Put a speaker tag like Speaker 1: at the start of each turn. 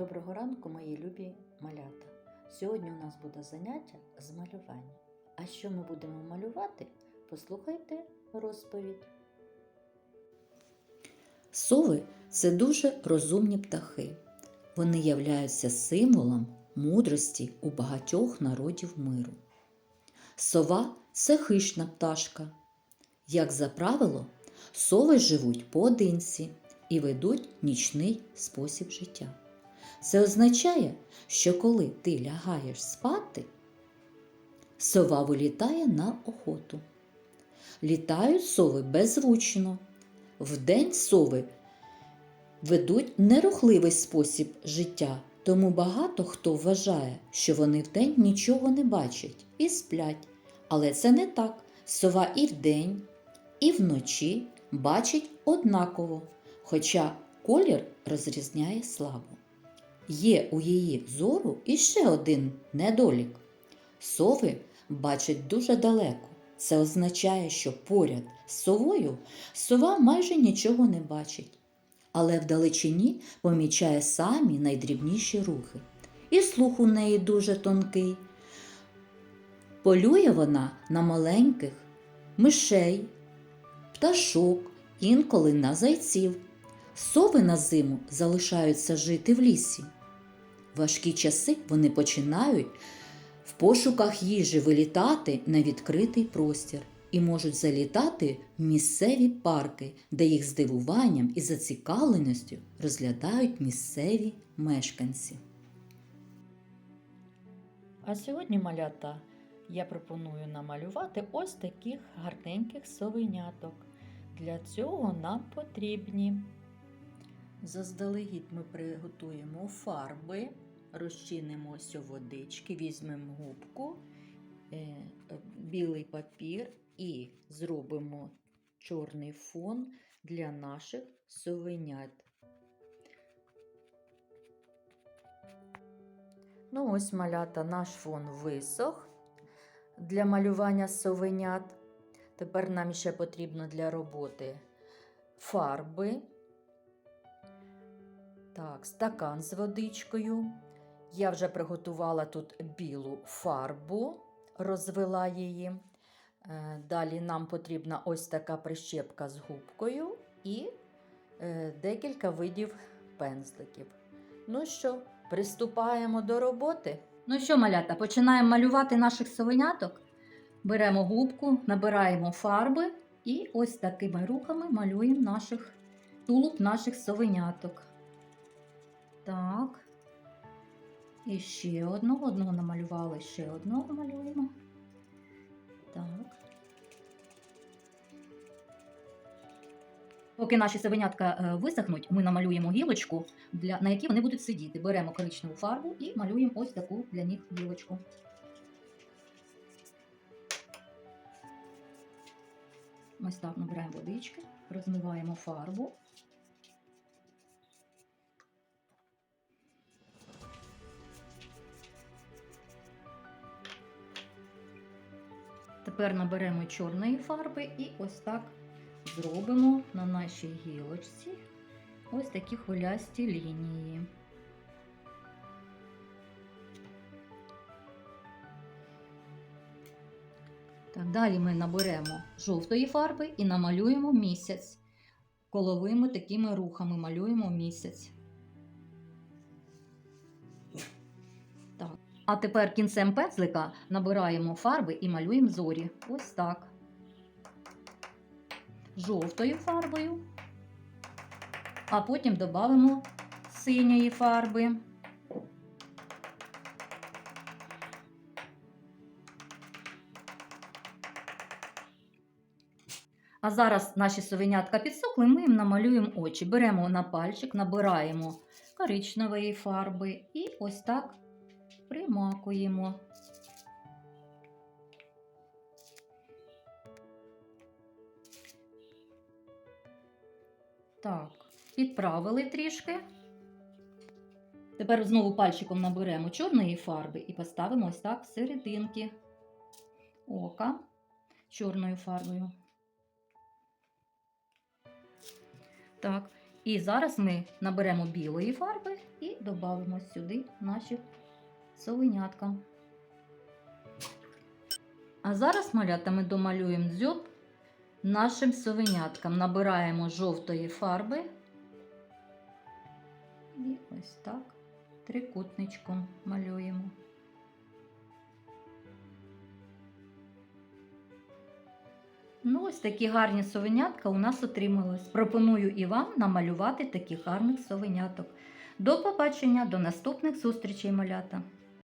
Speaker 1: Доброго ранку, мої любі малята. Сьогодні у нас буде заняття з малювання. А що ми будемо малювати? Послухайте розповідь. Сови це дуже розумні птахи. Вони являються символом мудрості у багатьох народів миру. Сова це хищна пташка. Як за правило, сови живуть поодинці і ведуть нічний спосіб життя. Це означає, що коли ти лягаєш спати, сова вилітає на охоту. Літають сови беззвучно. Вдень сови ведуть нерухливий спосіб життя, тому багато хто вважає, що вони вдень нічого не бачать і сплять. Але це не так. Сова і вдень, і вночі бачить однаково, хоча колір розрізняє слабо. Є у її зору іще один недолік. Сови бачать дуже далеко. Це означає, що поряд з совою сова майже нічого не бачить, але вдалечині помічає самі найдрібніші рухи. І слух у неї дуже тонкий. Полює вона на маленьких мишей, пташок, інколи на зайців. Сови на зиму залишаються жити в лісі. Важкі часи вони починають в пошуках їжі вилітати на відкритий простір і можуть залітати в місцеві парки, де їх здивуванням і зацікавленістю розглядають місцеві мешканці. А сьогодні, малята, я пропоную намалювати ось таких гарненьких совеняток. Для цього нам потрібні. Заздалегідь ми приготуємо фарби, розчинимо ось у водички, візьмемо губку, е, білий папір і зробимо чорний фон для наших совенят. Ну, ось малята, наш фон висох для малювання совенят. Тепер нам ще потрібно для роботи фарби. Так, стакан з водичкою. Я вже приготувала тут білу фарбу, розвела її. Е, Далі нам потрібна ось така прищепка з губкою і е, декілька видів пензликів. Ну що, приступаємо до роботи. Ну що, малята, починаємо малювати наших совеняток. Беремо губку, набираємо фарби і ось такими рухами малюємо наших тулуб наших совеняток. Так. І ще одного. Одного намалювали, ще одного малюємо. Так. Поки наші совенятка е, висохнуть, ми намалюємо гілочку, для, на якій вони будуть сидіти. Беремо коричневу фарбу і малюємо ось таку для них гілочку. Ось так набираємо водички, розмиваємо фарбу. Тепер наберемо чорної фарби і ось так зробимо на нашій гілочці ось такі хвилясті лінії. Так, далі ми наберемо жовтої фарби і намалюємо місяць. Коловими такими рухами малюємо місяць. А тепер кінцем пензлика набираємо фарби і малюємо зорі. Ось так. Жовтою фарбою. А потім додамо синьої фарби. А зараз наші совенятка підсохли, ми їм намалюємо очі. Беремо на пальчик, набираємо коричневої фарби і ось так примакуємо. Так, підправили трішки. Тепер знову пальчиком наберемо чорної фарби і поставимо ось так серединки ока чорною фарбою. Так, І зараз ми наберемо білої фарби і додамо сюди наші совенятка. А зараз малята ми домалюємо дзьоб нашим совеняткам. Набираємо жовтої фарби. І ось так трикутничком малюємо. Ну, ось такі гарні совенятка у нас отрималось. Пропоную і вам намалювати таких гарних совеняток. До побачення, до наступних зустрічей, малята!